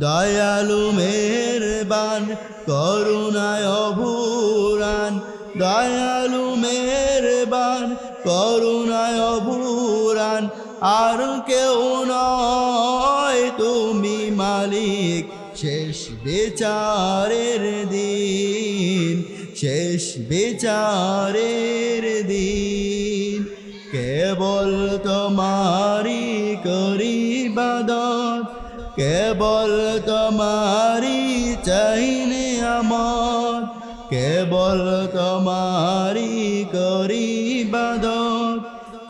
দয়ালু মেহরবান, করুণায় অভুরান। দয়ালু মেহরবান, করুণায় অভুরান। আর কেউ নয় তুমি মালিক, শেষ বিচারের দিন, শেষ বিচারের দিন। কেবল তোমারি করিবাদত কেবল তোমারি চাইনে আমার, কেবল তোমারি করিবাদত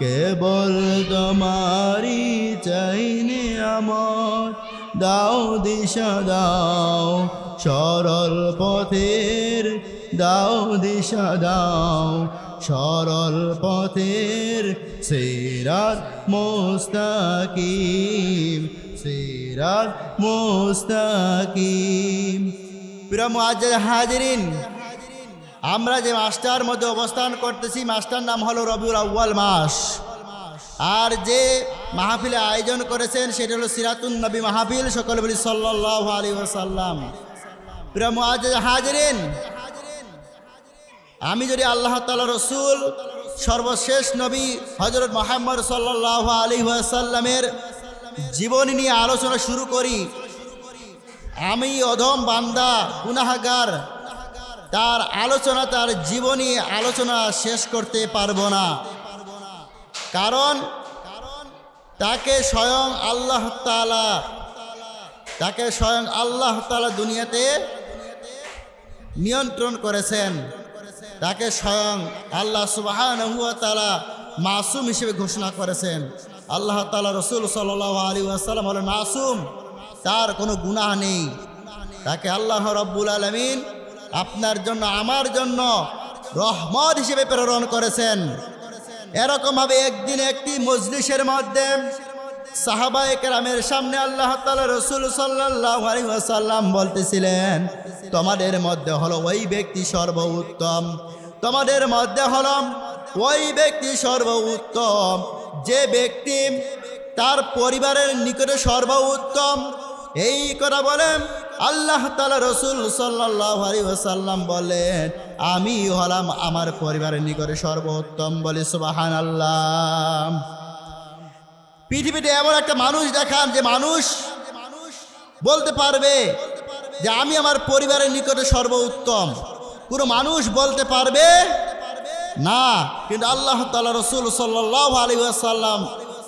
কেবল তোমারি চাইনে আমার। দাও দিশা, দাও সরল পথের, দাও দিশা, দাও সরল পথের, সিরাত মোস্তাকিম। সিরাত মোস্তাকিম। প্রিয় মুআজ্জাজ হাজিরিন, আমরা যে মাস্টার মধ্যে অবস্থান করতেছি, মাস্টার নাম হলো রবিউল আউ্য়াল মাস। আর যে মাহফিলে আয়োজন করেছেন, সেটা হলো সিরাতুন নবী মাহফিল, সকলে বলি সাল্লাহ আলী ওসাল্লাম প্রিয় মুআজ্জাজ হাজিরিন, আমি যদি আল্লাহ তালা রসুল, সর্বশেষ নবী হজরত মোহাম্মদ সাল্লাহ আলী ওয়াসাল্লামের জীবনী নিয়ে আলোচনা শুরু করি। আমি অধম বান্দা, গুনাহাগার। তার আলোচনা, তার জীবনী আলোচনা শেষ করতে পারব না। কারণ তাকে স্বয়ং আল্লাহ তালা তাকে স্বয়ং আল্লাহ তালা দুনিয়াতে নিয়ন্ত্রণ করেছেন। তাকে স্বয়ং আল্লাহ সুবাহ মাসুম হিসেবে ঘোষণা করেছেন। আল্লাহ তালা রসুল সাল আলী আসাল্লাম হলেন মাসুম, তার কোনো গুনাহ নেই। তাকে আল্লাহ রব্বুল আলমিন আপনার জন্য, আমার জন্য রহমত হিসেবে প্রেরণ করেছেন। এরকমভাবে একদিন একটি মজলিসের মধ্যে সাহাবায়ে কেরামের সামনে আল্লাহ তালা রসুল সাল্লাহ আসাল্লাম বলতেছিলেন, তোমাদের মধ্যে হলো ওই ব্যক্তি সর্বোত্তম। তোমাদের মধ্যে হলো ওই ব্যক্তি সর্বোত্তম। যে ব্যক্তি তার পরিবারের নিকটে সর্বোত্তম, এই কথা বলেন আল্লাহ তালা রসুল সাল্লাহ আলী ওসাল্লাম বলেন, আমি হলাম আমার পরিবারের নিকটে সর্বোত্তম বলে সুবাহান আল্লাহ পৃথিবীতে এমন একটা মানুষ দেখান যে মানুষ বলতে পারবে যে আমি আমার পরিবারের নিকটে সর্বোত্তম। কোনো মানুষ বলতে পারবে না, কিন্তু আল্লাহ তালা রসুল সাল্লাহ আলী আসাল্লাম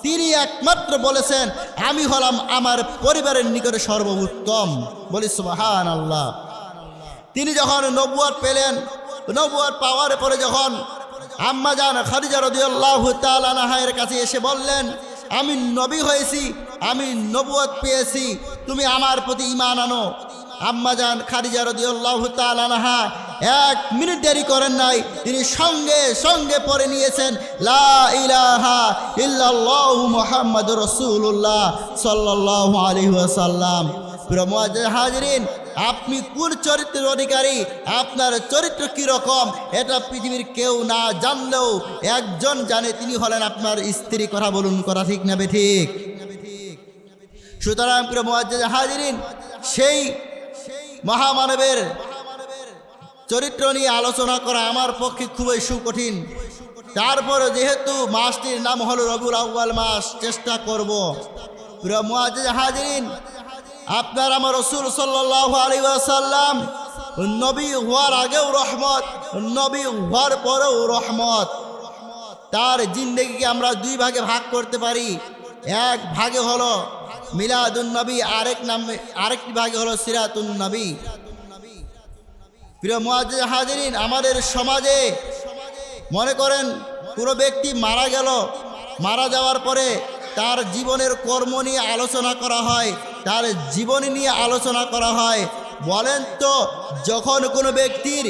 তিনি একমাত্র বলেছেন, আমি হলাম আমার পরিবারের নিকটে সর্বোত্তম। বলি সুবাহান আল্লাহ তিনি যখন নবুয়ার পেলেন নবুয়ার পাওয়ার পরে যখন আম্মা যান খাদিজা রদিয়াল্লাহ তালানাহায়ের কাছে এসে বললেন, আমি নবী হয়েছি, আমি নবুয়াত পেয়েছি, তুমি আমার প্রতি ইমান আনো। আম্মা যান খাদিজা রদিয়াল্লাহ তালানাহা এক মিনিট দেরি করেন নাই, তিনি সঙ্গে সঙ্গে পরে নিয়েছেন, লা ইলাহা ইল্লাল্লাহ মুহাম্মদ রসুল্লাহ সাল্লাহ আলাইহি হাজরিন, আপনি কোন চরিত্রের অধিকারী? আপনার চরিত্র কি রকম? এটা পৃথিবীর কেউ না জানলেও একজন জানে তিনি হলেন আপনার স্ত্রী। কথা বলুন, কথা ঠিক না বে ঠিক? সুতরাং প্রিয় হাজরিন, সেই মহামানবের চরিত্র নিয়ে আলোচনা করা আমার পক্ষে খুবই সুকঠিন। তারপরে যেহেতু মাসটির নাম হলো রবিউল আউ্বাল মাস, চেষ্টা করব। হাজরিন, আপনার আমার রসুল আসাল্লাম নবী হওয়ার আগেও রহমত, নবী হওয়ার পরেও রহমত। তার জিন্দগিকে আমরা দুই ভাগে ভাগ করতে পারি। এক ভাগে হলো মিলাদুন নবী আরেক নাম আরেকটি ভাগে হলো সিরাতুন নবী প্রিয় হাজিরিন, আমাদের সমাজে মনে করেন, কোনো ব্যক্তি মারা গেল, মারা যাওয়ার পরে তার জীবনের কর্ম নিয়ে আলোচনা করা হয়, তার জীবনী নিয়ে আলোচনা করা হয়। বলেন তো, যখন কোনো ব্যক্তির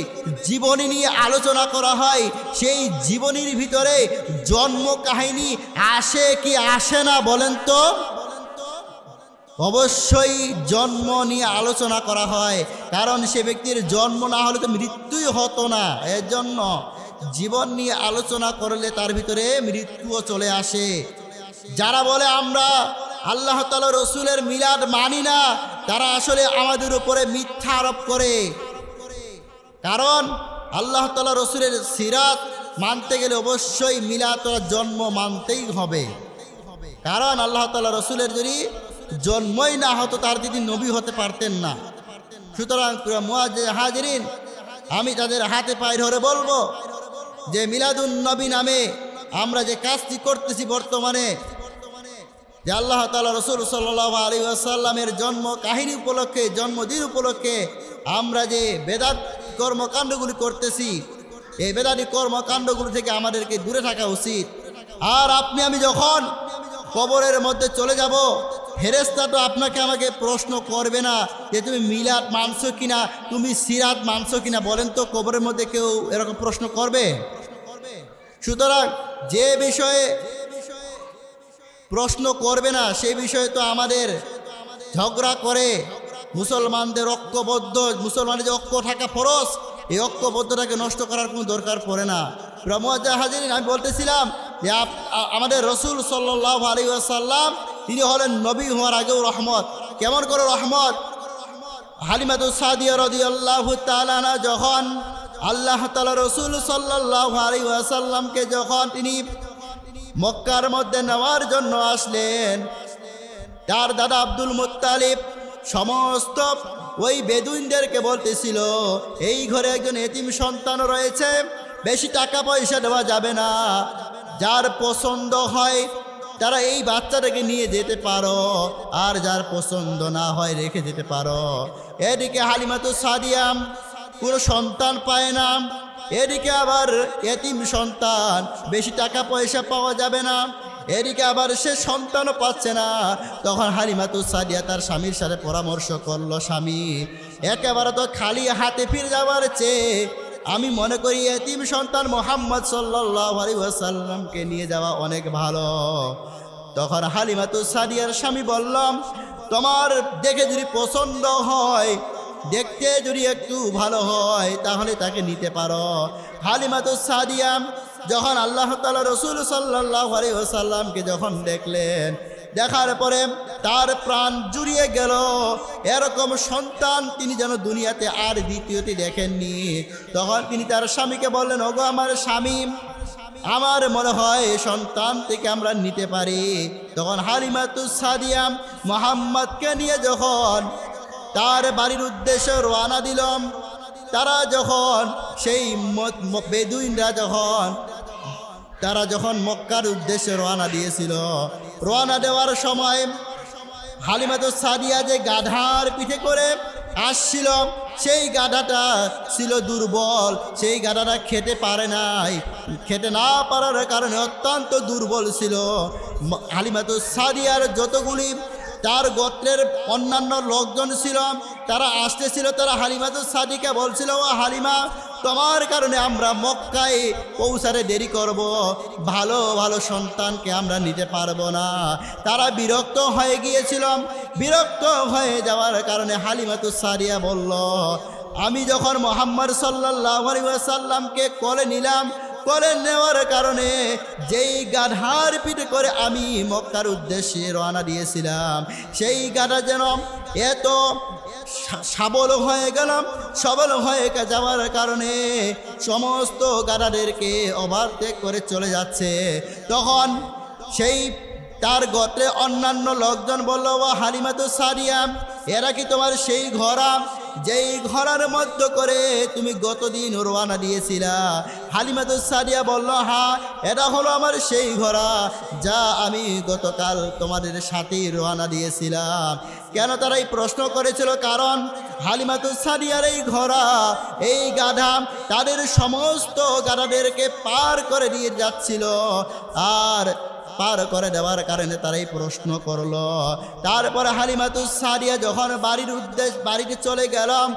জীবনী নিয়ে আলোচনা করা হয়, সেই জীবনীর ভিতরে জন্ম কাহিনী আসে কি আসে না বলেন তো? অবশ্যই জন্ম নিয়ে আলোচনা করা হয়। কারণ সে ব্যক্তির জন্ম না হলে তো মৃত্যুই হতো না। এর জন্য জীবন নিয়ে আলোচনা করলে তার ভিতরে মৃত্যুও চলে আসে। যারা বলে আমরা আল্লাহ তালা রসুলের মিলাদ মানি না, তারা আসলে আমাদের উপরে মিথ্যা আরোপ করে। কারণ আল্লাহ তালা রসুলের সিরাত মানতে গেলে অবশ্যই মিলাতর জন্ম মানতেই হবে। কারণ আল্লাহ তালা রসুলের যদি জন্মই না হতো, তার যদি নবী হতে পারতেন না। সুতরাং হাজরিন, আমি তাদের হাতে পায়ে ধরে বলব যে মিলাদুন নবী নামে আমরা যে কাজটি করতেছি বর্তমানে, যে আল্লাহ তালা রসুল সাল্লাহ আলী আসাল্লামের জন্ম কাহিনী উপলক্ষে, জন্মদিন উপলক্ষে আমরা যে বেদাত কর্মকাণ্ডগুলি করতেছি, এই বেদাতি কর্মকাণ্ডগুলি থেকে আমাদেরকে দূরে থাকা উচিত। আর আপনি, আমি যখন কবরের মধ্যে চলে যাব। ফেরেস্তা তো আপনাকে আমাকে প্রশ্ন করবে না যে তুমি মিলাদ মানছো কিনা, তুমি সিরাত মানছো কিনা, বলেন তো কবরের মধ্যে কেউ এরকম প্রশ্ন করবে? সুতরাং যে বিষয়ে প্রশ্ন করবে না, সেই বিষয়ে তো আমাদের ঝগড়া করে। মুসলমানদের ঐক্যবদ্ধ, মুসলমানের যে ঐক্য থাকা ফরজ, এই ঐক্যবদ্ধটাকে নষ্ট করার কোনো দরকার পড়ে না। ব্রহ্মজা হাজির আমি বলতেছিলাম আমাদের রসুল সাল্লাহ আলী আসাল্লাম তিনি হলেন নবী হওয়ার আগেও রহমত। কেমন করে রহমত? হালিমাতুল সাদিয়া রদি আল্লাহ তালানা যখন আল্লাহ তালা রসুল সাল্লাহ আলী আসাল্লামকে যখন তিনি মক্কার মধ্যে নেওয়ার জন্য আসলেন, তার দাদা আব্দুল মুত্তালিব সমস্ত ওই বেদুইনদেরকে বলতেছিল, এই ঘরে একজন এতিম সন্তান রয়েছে, বেশি টাকা পয়সা দেওয়া যাবে না। যার পছন্দ হয়, তারা এই বাচ্চাটাকে নিয়ে যেতে পারো। আর যার পছন্দ না হয়, রেখে যেতে পারো। এদিকে হালিমাতু সাদিয়াম, কোনো সন্তান পায় না। এদিকে আবার এতিম সন্তান, বেশি টাকা পয়সা পাওয়া যাবে না। এদিকে আবার সে সন্তানও পাচ্ছে না। তখন হালিমাতু সাদিয়া তার স্বামীর সাথে পরামর্শ করল, স্বামী, একেবারে তো খালি হাতে ফিরে যাওয়ার চেয়ে আমি মনে করি এতিম সন্তান মোহাম্মদ সাল্লাহ আলী ওয়াসাল্লামকে নিয়ে যাওয়া অনেক ভালো। তখন হালিমাতু সাদিয়ার স্বামী বললাম, তোমার দেখে যদি পছন্দ হয়, দেখতে যদি একটু ভালো হয়, তাহলে তাকে নিতে পারো। হালিমাতু সাদিয়াম যখন আল্লাহ তালা রসুল সাল্লাহ আলী ওসাল্লামকে যখন দেখলেন দেখার পরে তার প্রাণ জুড়িয়ে গেল। এরকম সন্তান তিনি যেন দুনিয়াতে আর দ্বিতীয়টি দেখেননি। তখন তিনি তার স্বামীকে বললেন, ওগো আমার স্বামী, আমার মনে হয় সন্তান থেকে আমরা নিতে পারি। তখন হালিমাতু সাদিয়াম মোহাম্মদকে নিয়ে যখন তার বাড়ির উদ্দেশ্যে রওনা দিলাম, তারা যখন সেই বেদুইনরা যখন, তারা যখন মক্কার উদ্দেশ্যে রওনা দিয়েছিল রওনা দেওয়ার সময় হালিমাতু সাদিয়া যে গাধার পিঠে করে আসছিল, সেই গাধাটা ছিল দুর্বল। সেই গাধাটা খেতে পারে নাই। খেতে না পারার কারণে অত্যন্ত দুর্বল ছিল। হালিমাতু সাদিয়ার যতগুলি তার গোত্রের অন্যান্য লোকজন ছিল, তারা আসতেছিল, তারা হালিমাতু সাদিকে বলছিল, ও হালিমা তোমার কারণে আমরা মক্কায় পৌঁছারে দেরি করব। ভালো ভালো সন্তানকে আমরা নিতে পারব না। তারা বিরক্ত হয়ে গিয়েছিলাম। বিরক্ত হয়ে যাওয়ার কারণে হালিমাতু সারিয়া বলল, আমি যখন মোহাম্মদ সাল্লাহ সাল্লামকে কলে নিলাম করে নেওয়ার কারণে যেই গাধার পিঠে করে আমি মক্কার উদ্দেশ্যে রওনা দিয়েছিলাম, সেই গাধা যেন এত সাবল হয়ে গেলাম, সবল হয়ে যাওয়ার কারণে সমস্ত গাড়াদেরকে ওভারটেক করে চলে যাচ্ছে। তখন সেই, তার গতে অন্যান্য লোকজন বলল ও হালিমাতু সারিয়াম, এরা কি তোমার সেই ঘোড়া যেই ঘোড়ার মধ্য করে তুমি গতদিন রোয়ানা দিয়েছিলা। হালিমাতু সারিয়া বলল, হা, এটা হলো আমার সেই ঘোড়া যা আমি গতকাল তোমাদের সাথেই রোয়ানা দিয়েছিলাম। কেন তারা এই প্রশ্ন করেছিল? কারণ হালিমাতু সারিয়ার এই ঘোড়া, এই গাধা তাদের সমস্ত গাধাদেরকে পার করে দিয়ে যাচ্ছিল। আর পার করে দেওয়ার কারণে তারাই প্রশ্ন করল। তারপরে হালিমাতু সাদিয়া যখন বাড়ির উদ্দেশ্য বাড়িতে চলে গেলাম,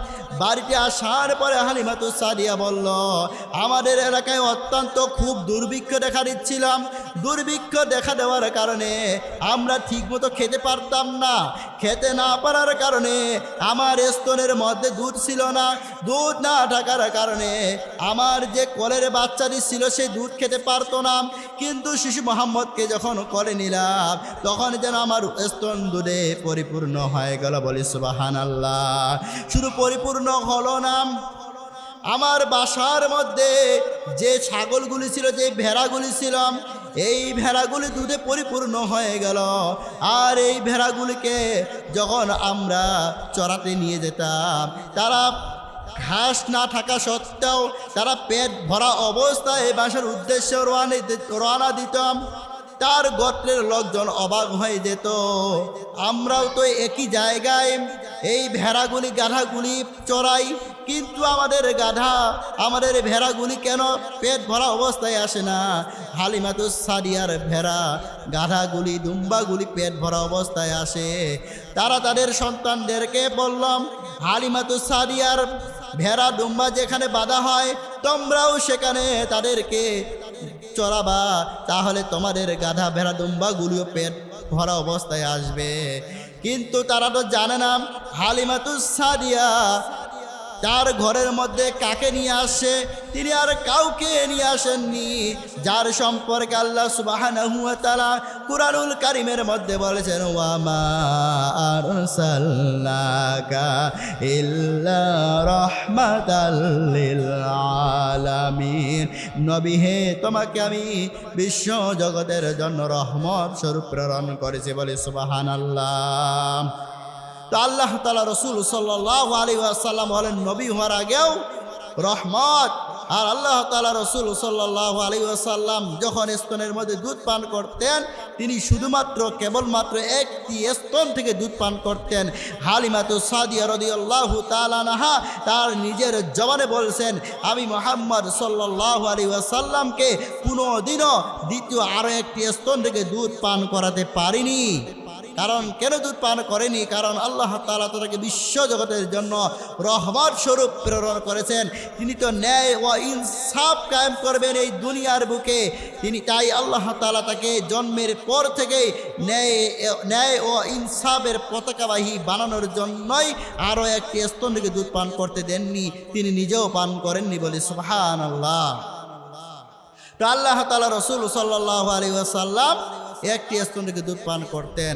বাড়িতে আসার পরে হালিমাতু সাদিয়া বলল, আমাদের এলাকায় অত্যন্ত খুব দুর্ভিক্ষ দেখা দিচ্ছিলাম। দুর্ভিক্ষ দেখা দেওয়ার কারণে আমরা ঠিকমতো খেতে পারতাম না। খেতে না পারার কারণে আমার স্তনের মধ্যে দুধ ছিল না। দুধ না থাকার কারণে আমার যে কলের বাচ্চাটি ছিল সেই দুধ খেতে পারতো না। কিন্তু শিশু মোহাম্মদকে যখন করে নিলাম, তখন যেন আমার স্তন দুধে পরিপূর্ণ হয়ে গেল। বলি সুবাহান আল্লাহ শুধু পরিপূর্ণ হলো না, আমার বাসার মধ্যে যে ছাগলগুলি ছিল, যে ভেড়াগুলি ছিল, এই ভেড়াগুলি দুধে পরিপূর্ণ হয়ে গেল। আর এই ভেড়াগুলিকে যখন আমরা চড়াতে নিয়ে যেতাম, তারা ঘাস না থাকা সত্ত্বেও তারা পেট ভরা অবস্থায় বাসার উদ্দেশ্যে রওনা দিতাম। তার গোত্রের লোকজন অবাক হয়ে যেত। আমরাও তো একই জায়গায়, এই ভেড়াগুলি গাধাগুলি চড়াই, কিন্তু আমাদের গাধা, আমাদের ভেড়াগুলি কেন পেট ভরা অবস্থায় আসে না? হালিমাতু সাদিয়ার ভেড়া, গাধাগুলি, দুম্বাগুলি পেট ভরা অবস্থায় আসে। তারা তাদের সন্তানদেরকে বললাম হালিমাতু সাদিয়ার ভেড়া, দুম্বা যেখানে বাধা হয়, তোমরাও সেখানে তাদেরকে চড়াবা, তাহলে তোমাদের গাধা, ভেড়া, দুম্বাগুলিও পেট ভরা অবস্থায় আসবে। কিন্তু তারা তো জানে না, হালিমাতুস সাদিয়া তার ঘরের মধ্যে কাকে নিয়ে আসে, তিনি আর কাউকে নিয়ে আসেননি। যার সম্পর্কে আল্লাহ সুবাহানাহু ওয়া তাআলা কুরআনুল কারীমের মধ্যে বলেছেন ওয়ামা নবী হে, তোমাকে আমি বিশ্ব জগতের জন্য রহমত স্বরূপ প্রেরণ করেছি বলে সুবহানাল্লাহ। তো আল্লাহ তালা রসুল সাল্লাহ আলী আসাল্লাম হলেন নবী হওয়ার আগেও রহমত। আর আল্লাহ তালা রসুল সাল্লাহ আলী আসাল্লাম যখন স্তনের মধ্যে দুধ পান করতেন, তিনি শুধুমাত্র কেবলমাত্র একটি স্তন থেকে দুধ পান করতেন। হালিমাতু সাদিয়া রদি আল্লাহ তালানাহা তার নিজের জবানে বলছেন, আমি মোহাম্মদ সাল্লাহ আলী আসাল্লামকে কোনোদিনও দ্বিতীয় আরও একটি স্তন থেকে দুধ পান করাতে পারিনি। কারণ কেন দুধ পান করেনি? কারণ আল্লাহ তালা তাকে বিশ্ব জগতের জন্য রহমত স্বরূপ প্রেরণ করেছেন। তিনি তো ন্যায় ও ইনসাফ কায়েম করবেন এই দুনিয়ার বুকে। তিনি তাই আল্লাহ তালা তাকে জন্মের পর থেকেই ন্যায় ন্যায় ও ইনসাফের পতাকাবাহী বানানোর জন্যই আরও একটি স্তনকে দুধ পান করতে দেননি। তিনি নিজেও পান করেননি বলে সুহান আল্লাহ তো আল্লাহ তালা রসুল সাল্লাহ আলী আসাল্লাম একটি স্তন থেকে দুধ পান করতেন।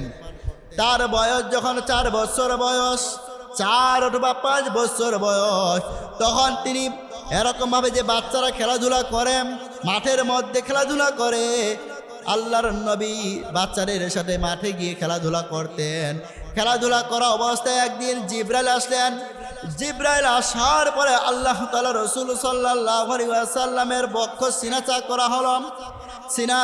তার বয়স যখন চার বছর বয়স, চার অথবা পাঁচ বছর বয়স, তখন তিনি এরকমভাবে যে বাচ্চারা খেলাধুলা করেন মাঠের মধ্যে খেলাধুলা করে, আল্লাহর নবী বাচ্চাদের সাথে মাঠে গিয়ে খেলাধুলা করতেন। খেলাধুলা করা অবস্থায় একদিন জিব্রাইল আসলেন। জিব্রাইল আসার পরে আল্লাহ তালা রসুল সাল্লাহ সাল্লামের বক্ষ সিনাচা করা হলো। সিনা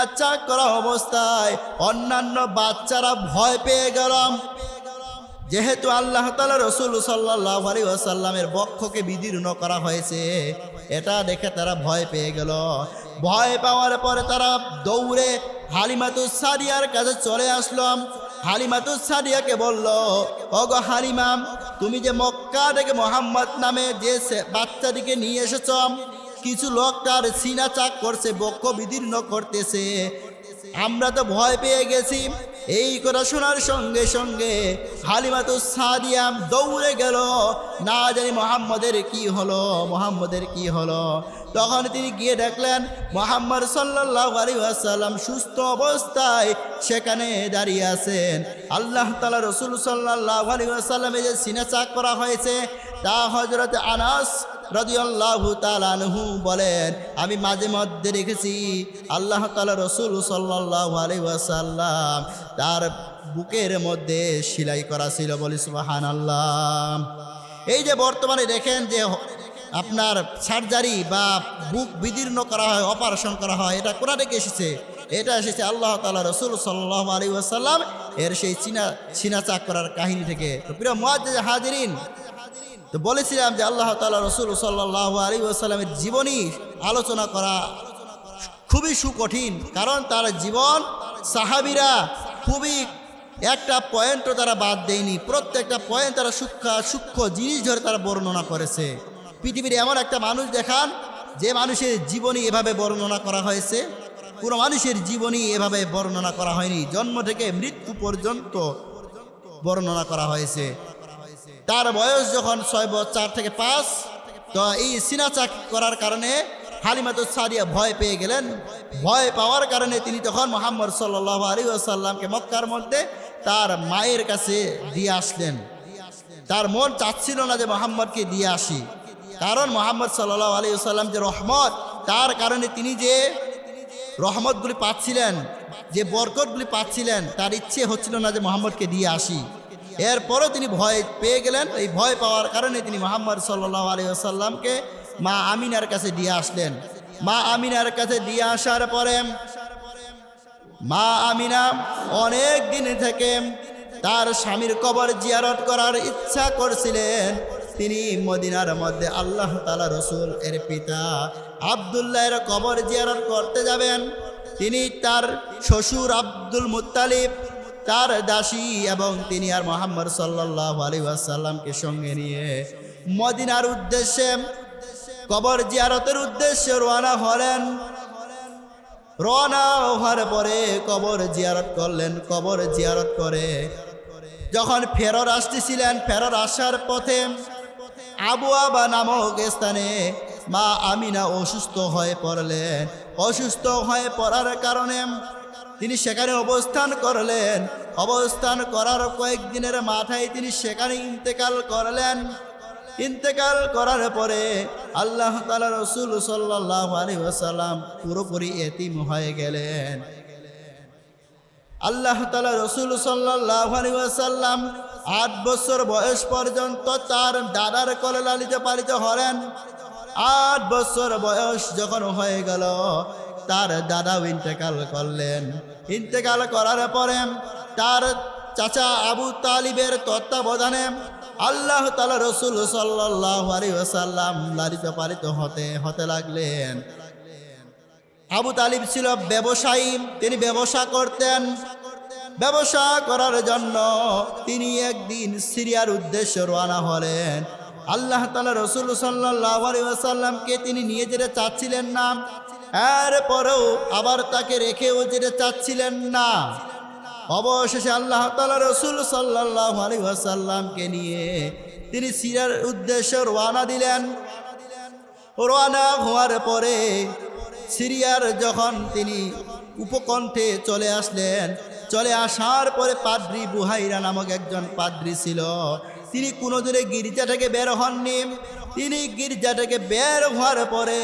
করা অবস্থায় অন্যান্য বাচ্চারা ভয় পেয়ে গেলাম। যেহেতু আল্লাহ তালা রসুল সাল্লাহ আলী আসাল্লামের বক্ষকে বিদীর্ণ করা হয়েছে, এটা দেখে তারা ভয় পেয়ে গেল। ভয় পাওয়ার পরে তারা দৌড়ে হালিমাতুস সারিয়ার কাছে চলে আসলাম হালিমাতুস সাদিয়াকে বলল, ওগো হালিমাম তুমি যে মক্কা থেকে মোহাম্মদ নামে যে বাচ্চাটিকে নিয়ে এসেছ কিছু লোক তার সিনা চাক করছে, বক্ষ বিদীর্ণ করতেছে। আমরা তো ভয় পেয়ে গেছি। এই কথা শোনার সঙ্গে সঙ্গে হালিমাতু সাদিয়াম দৌড়ে গেল। না জানি মোহাম্মদের কি হলো, মোহাম্মদের কি হলো। তখন তিনি গিয়ে দেখলেন, মোহাম্মদ সাল্লাহ আলী আসাল্লাম সুস্থ অবস্থায় সেখানে দাঁড়িয়ে আছেন। আল্লাহ তালা রসুল সাল্লাহ আলী আসাল্লামে যে সিনা চাক করা হয়েছে, তা হজরত আনাস রদিয়াল্লাহু বলেন, আমি মাঝে মধ্যে দেখেছি আল্লাহ তালা রসুল সাল্লাহ তার বুকের মধ্যে সেলাই করা ছিল বলি সুবাহান আল্লাহ এই যে বর্তমানে দেখেন যে আপনার সার্জারি বা বুক বিদীর্ণ করা হয়, অপারেশন করা হয়, এটা কোথা থেকে এসেছে? এটা এসেছে আল্লাহ তালা রসুল সাল্লাহ আলী ওয়াসাল্লাম এর সেই চীনা চীনা চাক করার কাহিনী থেকে। প্রিয় মহাজ হাজিরিন তো বলেছিলাম যে আল্লাহ তালা রসুল সাল্লাহ আলী আসাল্লামের জীবনী আলোচনা করা খুবই সুকঠিন, কারণ তার জীবন সাহাবিরা খুবই একটা পয়েন্টও তারা বাদ দেয়নি। প্রত্যেকটা পয়েন্ট তারা সূক্ষ্ম সূক্ষ্ম জিনিস ধরে তারা বর্ণনা করেছে। পৃথিবীর এমন একটা মানুষ দেখান, যে মানুষের জীবনী এভাবে বর্ণনা করা হয়েছে। কোনো মানুষের জীবনী এভাবে বর্ণনা করা হয়নি। জন্ম থেকে মৃত্যু পর্যন্ত বর্ণনা করা হয়েছে। তার বয়স যখন ছয় বছর চার থেকে পাঁচ, তো এই সিনাচাক করার কারণে হালিমাতুস সাদিয়া ভয় পেয়ে গেলেন। ভয় পাওয়ার কারণে তিনি তখন মোহাম্মদ সাল্লাহ আলী আসাল্লামকে মক্কার মধ্যে তার মায়ের কাছে দিয়ে আসলেন। তার মন চাচ্ছিল না যে মোহাম্মদকে দিয়ে আসি। কারণ মোহাম্মদ সাল্লাহ আলী সাল্লাম যে রহমত, তার কারণে তিনি যে রহমতগুলি পাচ্ছিলেন, যে বরকতগুলি পাচ্ছিলেন, তার ইচ্ছে হচ্ছিল না যে মোহাম্মদকে দিয়ে আসি। এরপরও তিনি ভয় পেয়ে গেলেন। এই ভয় পাওয়ার কারণে তিনি মোহাম্মদ সাল্লাহ আলী আসাল্লামকে মা আমিনার কাছে দিয়ে আসলেন। মা আমিনার কাছে দিয়ে আসার পরে মা আমিনা অনেক দিন থেকে তার স্বামীর কবর জিয়ারত করার ইচ্ছা করছিলেন। তিনি মদিনার মধ্যে আল্লাহ তালা রসুল এর পিতা আবদুল্লাহের কবর জিয়ারত করতে যাবেন। তিনি তার শ্বশুর আব্দুল মুত্তালিব তার দাসী এবং তিনি আর মোহাম্মদ সাল্লাহ আলী আসাল্লামকে সঙ্গে নিয়ে মদিনার উদ্দেশ্যে কবর জিয়ারতের উদ্দেশ্যে রওনা হলেন। রওনা হওয়ার পরে কবর জিয়ারত করলেন, কবর জিয়ারত করে যখন ফেরর আসতেছিলেন ফেরর আসার পথে আবু আবা নামক স্থানে মা আমিনা অসুস্থ হয়ে পড়লেন। অসুস্থ হয়ে পড়ার কারণে তিনি সেখানে অবস্থান করলেন। অবস্থান করার কয়েকদিনের মাথায় তিনি সেখানে ইন্তেকাল করলেন। ইন্তেকাল করার পরে আল্লাহ তালা রসুল সাল্লাহ আলী ওসাল্লাম পুরোপুরি এতিম হয়ে গেলেন। আল্লাহ তালা রসুল সাল্লাহ আলী ওসাল্লাম আট বছর বয়স পর্যন্ত তার দাদার কলে লালিত পালিত হলেন। আট বছর বয়স যখন হয়ে গেল তার দাদাও ইন্তেকাল করলেন। ইন্তেকাল করার পরে তার চাচা আবু তালিবের তত্ত্বাবধানে আল্লাহ তালা রসুল সাল্লাহ লালিত পালিত হতে হতে লাগলেন। আবু তালিব ছিল ব্যবসায়ী, তিনি ব্যবসা করতেন। ব্যবসা করার জন্য তিনি একদিন সিরিয়ার উদ্দেশ্যে রওনা হলেন। আল্লাহ তালা রসুল সাল্লাহ আলী ওসাল্লামকে তিনি নিয়ে যেতে চাচ্ছিলেন না। এরপরেও আবার তাকে রেখেও যেতে চাচ্ছিলেন না। অবশেষে আল্লাহ তালা রসুল সাল্লাহ আলী নিয়ে তিনি সিরিয়ার উদ্দেশ্যে রওনা দিলেন। রওনা হওয়ার পরে সিরিয়ার যখন তিনি উপকণ্ঠে চলে আসলেন, চলে আসার পরে পাদ্রি বুহাইরা নামক একজন পাদ্রি ছিল। তিনি কোনোদিনে গির্জা থেকে বের হননি। তিনি গির্জা থেকে বের হওয়ার পরে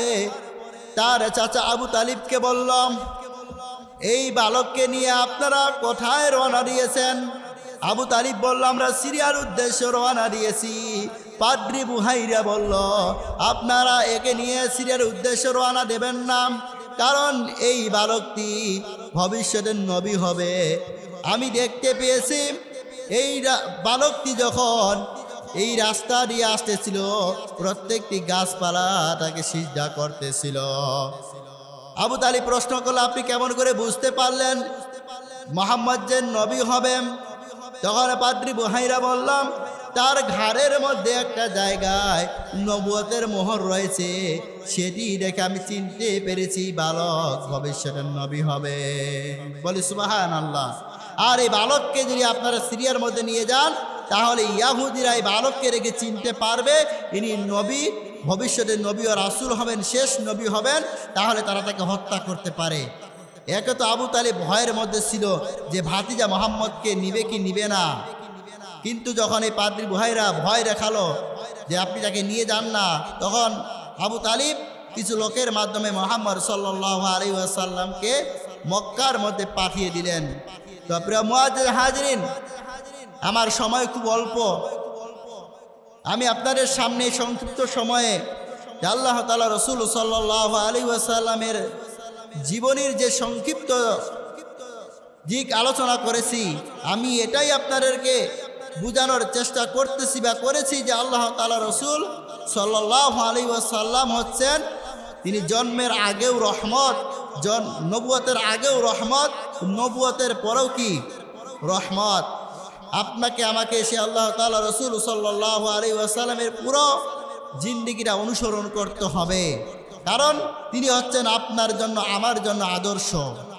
তার চাচা আবু তালিবকে বললাম, এই বালককে নিয়ে আপনারা কোথায় রওনা দিয়েছেন? আবু তালিব বলল, আমরা সিরিয়ার উদ্দেশ্যে রওনা দিয়েছি। পাদ্রি বুহাইরা বলল, আপনারা একে নিয়ে সিরিয়ার উদ্দেশ্যে রওনা দেবেন না, কারণ এই বালকটি ভবিষ্যতের নবী হবে। আমি দেখতে পেয়েছি, এই বালকটি যখন এই রাস্তা দিয়ে আসতেছিল, প্রত্যেকটি গাছপালা তাকে সিজদা করতেছিল। আবু তালি প্রশ্ন করল, আপনি কেমন করে বুঝতে পারলেন? মোহাম্মদ যে নবী হবেন, তখন পাদ্রি বুহাইরা বললাম, তার ঘাড়ের মধ্যে একটা জায়গায় নবুয়তের মোহর রয়েছে, সেটি দেখে আমি চিনতে পেরেছি, বালক ভবিষ্যতের নবী হবে। বলি সুবাহান আল্লাহ আর এই বালককে যদি আপনারা সিরিয়ার মধ্যে নিয়ে যান তাহলে ইয়াহুদিরা এই বালককে রেখে চিনতে পারবে, ইনি নবী, ভবিষ্যতে নবী ও রাসুল হবেন, শেষ নবী হবেন, তাহলে তারা তাকে হত্যা করতে পারে। একে তো আবু তালিব ভয়ের মধ্যে ছিল যে ভাতিজা মোহাম্মদকে নিবে কি নিবে না। কিন্তু যখন এই পাদ্রি ভাইরা ভয় দেখাল যে আপনি তাকে নিয়ে যান না, তখন আবু তালিব কিছু লোকের মাধ্যমে মোহাম্মদ সাল্লাহ আলী আসাল্লামকে মক্কার মধ্যে পাঠিয়ে দিলেন। তো প্রিয় মুয়াজ হাজরিন আমার সময় খুব অল্প। আমি আপনাদের সামনে সংক্ষিপ্ত সময়ে আল্লাহ তালা রসুল সাল্লাহ আলী ওয়াসাল্লামের জীবনীর যে সংক্ষিপ্ত দিক আলোচনা করেছি, আমি এটাই আপনাদেরকে বোঝানোর চেষ্টা করতেছি বা করেছি যে আল্লাহ তালা রসুল সাল্লাহ আলী ওয়াসাল্লাম হচ্ছেন, তিনি জন্মের আগেও রহমত, জন, নবুয়তের আগেও রহমত, নবুয়তের পরেও কি? রহমত। আপনাকে আমাকে সে আল্লাহ তালা রসুল সাল্লাহ আলী ওয়াসাল্লামের পুরো জিন্দিগিটা অনুসরণ করতে হবে কারণ তিনি হচ্ছেন আপনার জন্য আমার জন্য আদর্শ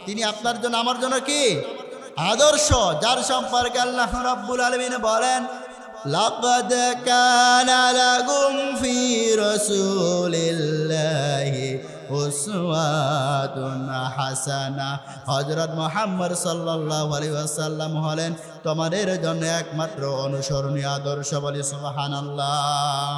তিনি আপনার জন্য আমার জন্য কি আদর্শ যার সম্পর্কে আল্লাহ রাব্বুল আলমিন বলেন لقد كان لكم في رسول الله উসওয়াতুন হাসানা। হযরত মুহাম্মদ সাল্লাল্লাহু আলাইহি ওয়াসাল্লাম হলেন তোমাদের জন্য একমাত্র অনুসরণীয় আদর্শ বলি, সুবহানাল্লাহ।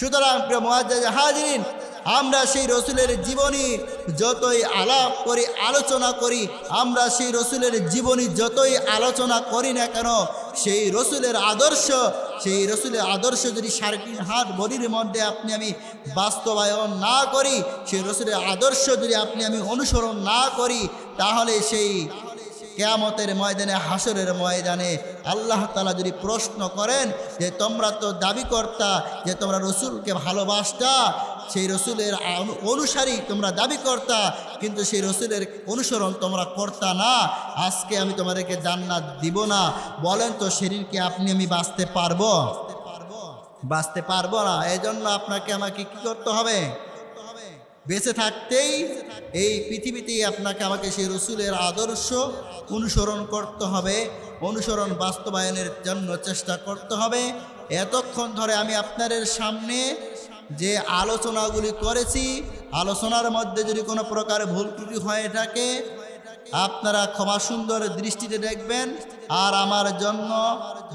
সুতরাং প্রিয় মুআজ্জাজ হাজিরিন আমরা সেই রসুলের জীবনী যতই আলাপ করি, আলোচনা করি, আমরা সেই রসুলের জীবনী যতই আলোচনা করি না কেন, সেই রসুলের আদর্শ, সেই রসুলের আদর্শ যদি সার্কিন হাত, বডির মধ্যে আপনি আমি বাস্তবায়ন না করি, সেই রসুলের আদর্শ যদি আপনি আমি অনুসরণ না করি, তাহলে সেই কেয়ামতের ময়দানে হাসরের ময়দানে আল্লাহ তালা যদি প্রশ্ন করেন যে, তোমরা তো দাবি কর্তা যে, তোমরা রসুলকে ভালোবাসতা সেই রসুলের অনুসারী তোমরা দাবি কর্তা, কিন্তু সেই রসুলের অনুসরণ তোমরা করতা না। আজকে আমি তোমাদেরকে জান্নাত দিব না। বলেন তো শরীরকে আপনি আমি বাঁচতে পারব? বাঁচতে পারব না। এই জন্য আপনাকে আমাকে কি করতে হবে? বেঁচে থাকতেই এই পৃথিবীতেই আপনাকে আমাকে সেই রসুলের আদর্শ অনুসরণ করতে হবে। অনুসরণ বাস্তবায়নের জন্য চেষ্টা করতে হবে। এতক্ষণ ধরে আমি আপনাদের সামনে যে আলোচনাগুলি করেছি, আলোচনার মধ্যে যদি কোনো প্রকার ভুল ত্রুটি হয়ে থাকে, আপনারা ক্ষমা সুন্দর দৃষ্টিতে দেখবেন। আর আমার জন্য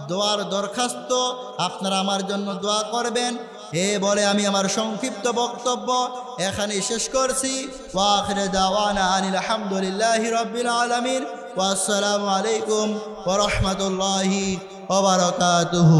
দোয়ার দরখাস্ত আপনারা আমার জন্য দোয়া করবেন। এ বলে আমি আমার সংক্ষিপ্ত বক্তব্য এখানে শেষ করছি। আনিল আলহামদুলিল্লাহি রাব্বিল আলামিন। ওয়াসসালামু আলাইকুম ওয়া রাহমাতুল্লাহি ওয়া বারাকাতুহু।